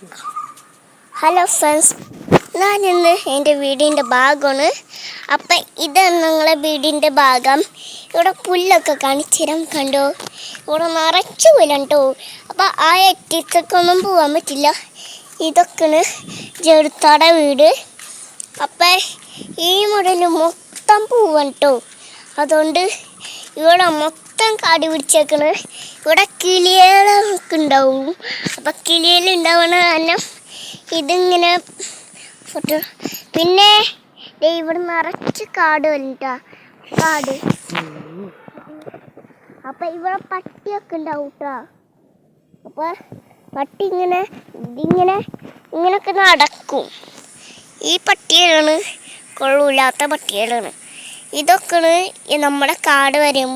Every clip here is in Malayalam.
ഹലോ ഫ്രണ്ട്സ് ഞാനിന്ന് എന്റെ വീടിന്റെ ഭാഗമാണ്. അപ്പം ഇതാണ് ഞങ്ങളെ വീടിന്റെ ഭാഗം. ഇവിടെ പുല്ലൊക്കെ കാണിച്ചിരം കണ്ടോ? ഇവിടെ നിറച്ച് പുല്ലുണ്ടോ അപ്പം ആ എത്തിക്കൊന്നും പോകാൻ പറ്റില്ല. ഇതൊക്കെയാണ് ചെറുത്താടെ വീട്. അപ്പം ഈ മുടൽ മൊത്തം പൂവാണ് കേട്ടോ അതുകൊണ്ട് ഇവിടെ മൊത്തം കാട് പിടിച്ചേക്കണ്. ഇവിടെ കിളികളൊക്കെ ഉണ്ടാവും അപ്പം കിളികൾ ഉണ്ടാവണ കാരണം ഇതിങ്ങനെ ഫോട്ടോ പിന്നെ ഇവിടെ നിറച്ച് കാട് വന്നിട്ടാ. കാട്. അപ്പം ഇവിടെ പട്ടിയൊക്കെ ഉണ്ടാവും കേട്ടോ അപ്പോൾ പട്ടി ഇങ്ങനെ ഇതിങ്ങനെ ഇങ്ങനെയൊക്കെ നടക്കും. ഈ പട്ടികളാണ് കൊള്ളൂല്ലാത്ത പട്ടികളാണ്. ഇതൊക്കെയാണ് നമ്മുടെ കാട് വരെയും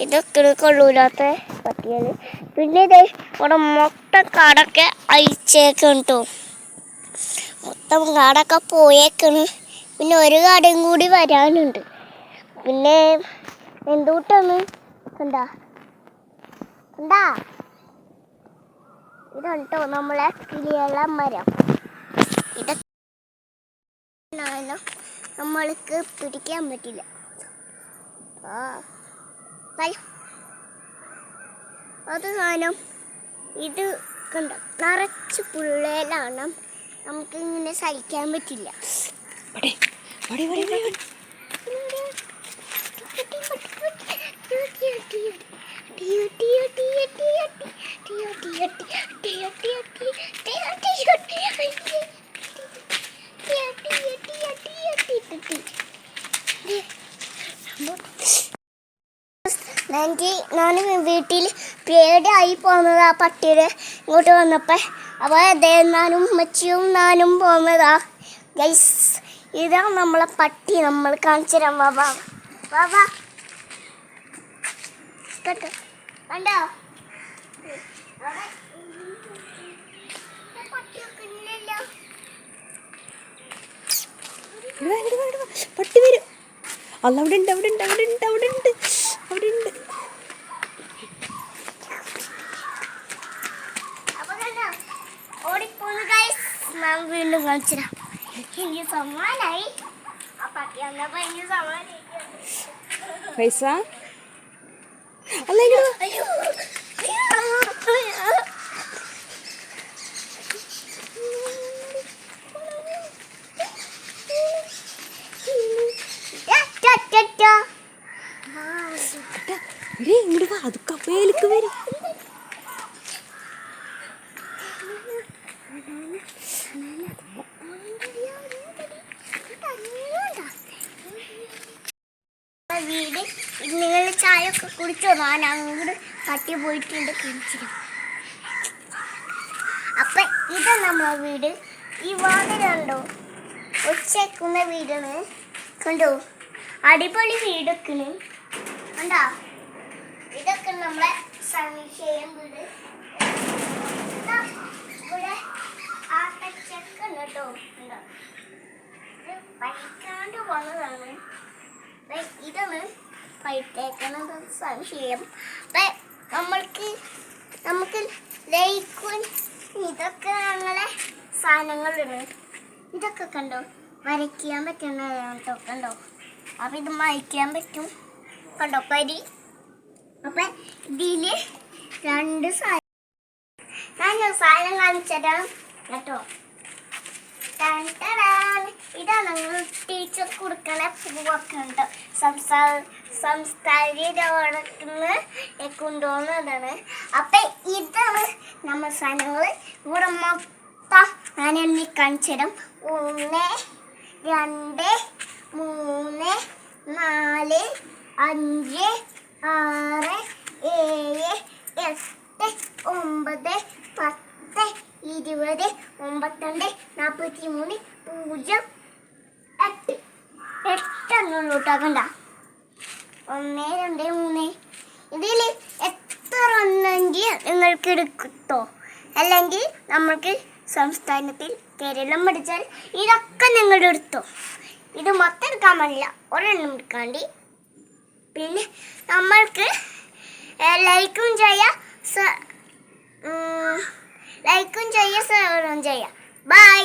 പോണ് കൊള്ളൂലാത്ത കൊള്ളൂല്ലാത്ത പിന്നെ ഇതേ ഇവിടെ മൊത്തം കാടൊക്കെ അയച്ചേക്കാണ് കേട്ടോ മൊത്തം കാടൊക്കെ പോയേക്കാണ്. പിന്നെ ഒരു കാടും കൂടി വരാനുണ്ട്. പിന്നെ എന്തുകൂട്ടാണ് എന്താ? എന്താ? ഇതുണ്ടോ നമ്മളെ കിളിയുള്ള മരം ഇതൊക്കെ നമ്മൾക്ക് പിടിക്കാൻ പറ്റില്ല. ആ. അത് കാരണം ഇത് കണ്ട? നിറച്ച് പുള്ളേലാണ് നമുക്കിങ്ങനെ സഹിക്കാൻ പറ്റില്ല. വടി. ഞാൻ വീട്ടിൽ പേടിയായി പോകുന്നത് ആ പട്ടിയുടെ ഇങ്ങോട്ട് വന്നപ്പോൾ അപ്പോൾ അതേ ഞാനും ഉമ്മച്ചിയും ഞാനും പോകുന്നതാ ഗൈസ് ഇതാ നമ്മളെ പട്ടി. നമ്മൾ കാണിച്ചു തരാം. വാ വാ. വാ വാ. കേട്ടോ കണ്ടോ. പട്ടി വരും. അല്ല അവിടെ ഉണ്ട് അവിടെ ഉണ്ട് അവിടെ ഉണ്ട് അവിടെ ഉണ്ട്. അവിടെ ഉണ്ട് അപ്പൊ കണ്ടോ? ഓടിപ്പോന്നു ഞാൻ വീണ്ടും കാണിച്ചുതരാം എനിക്ക് സമ്മാനായി. പൈസ? അല്ല ഇങ്ങോട്ട് വാ. അത് കപ്പയിലേക്ക് വരും വീട് നിങ്ങൾ കുടിച്ചോ ഞാൻ അങ്ങോട്ട് തട്ടി പോയിട്ടുണ്ട് കിണിച്ചിട്ട് അപ്പൊ ഇത് നമ്മളെ വീട്. ഈ വാതിലുണ്ടോ ഉച്ചക്കുന്ന വീടാണ്. കണ്ടോ? അടിപൊളി വീടൊക്കെ കണ്ടോ? ഇതൊക്കെ നമ്മളെ സംശയം വീട് ഇതാ, ഇവിടെ ആട്ടച്ചക്ക ഉണ്ട് കേട്ടോ കണ്ടോ ഇത് പഠിക്കാണ്ട് വന്നതാണ് ദേ ഇതാണ് പൈത്തേക്കണത് സംശയം. അപ്പൊ നമ്മൾക്ക് നമുക്ക് ലൈക്കും ഇതൊക്കെ ഞങ്ങളെ സാധനങ്ങളാണ് ഇതൊക്കെ കണ്ടോ? വരയ്ക്കാൻ പറ്റുന്നതാണ് കേട്ടോ കണ്ടോ? അപ്പൊ ഇത് മായ്ക്കാൻ പറ്റും. കണ്ടോ? പരി. അപ്പൊ ഇതിൽ രണ്ട് സാധനം ഞാൻ സാധനം കാണിച്ചതാണ് കേട്ടോ. ടാൻ ടാടാൻ. ഇതാണ് ഞങ്ങൾ ടീച്ചർ കൊടുക്കണ പൂവൊക്കെ ഉണ്ട്. സംസ്ഥാന സംസ്ഥാനത്തിന് കൊണ്ടുപോകുന്നതാണ് അപ്പൊ ഇതാണ് നമ്മൾ സാധനങ്ങൾ ഇവിടെ മൊത്തം ഞാൻ എണ്ണി കാണിച്ചു തരാം. ഒന്ന് രണ്ട് മൂന്ന് നാല് അഞ്ച് ആറ് ഏഴ് എട്ട് ഒമ്പത് ഇരുപത് ഒമ്പത്തിരണ്ട് നാൽപ്പത്തി മൂന്ന് പൂജ്യം എട്ട്. എട്ടെണ്ണം കൂട്ടാക്കണ്ട ഒന്ന് രണ്ട് മൂന്ന്. ഇതിൽ എത്ര ഒന്നെങ്കിൽ നിങ്ങൾക്ക് എടുക്കട്ടോ അല്ലെങ്കിൽ നമ്മൾക്ക് സംസ്ഥാനത്തിൽ കേരളം പഠിച്ചാൽ ഇതൊക്കെ നിങ്ങൾ എടുത്തോ ഇത് മൊത്തം എടുക്കാൻ പാടില്ല. ഒരെണ്ണം എടുക്കാണ്ടി പിന്നെ നമ്മൾക്ക് ലൈക്കും ചെയ്യാം. ലൈക്കും ചെയ്യുക ഷെയറും ചെയ്യുക ബൈ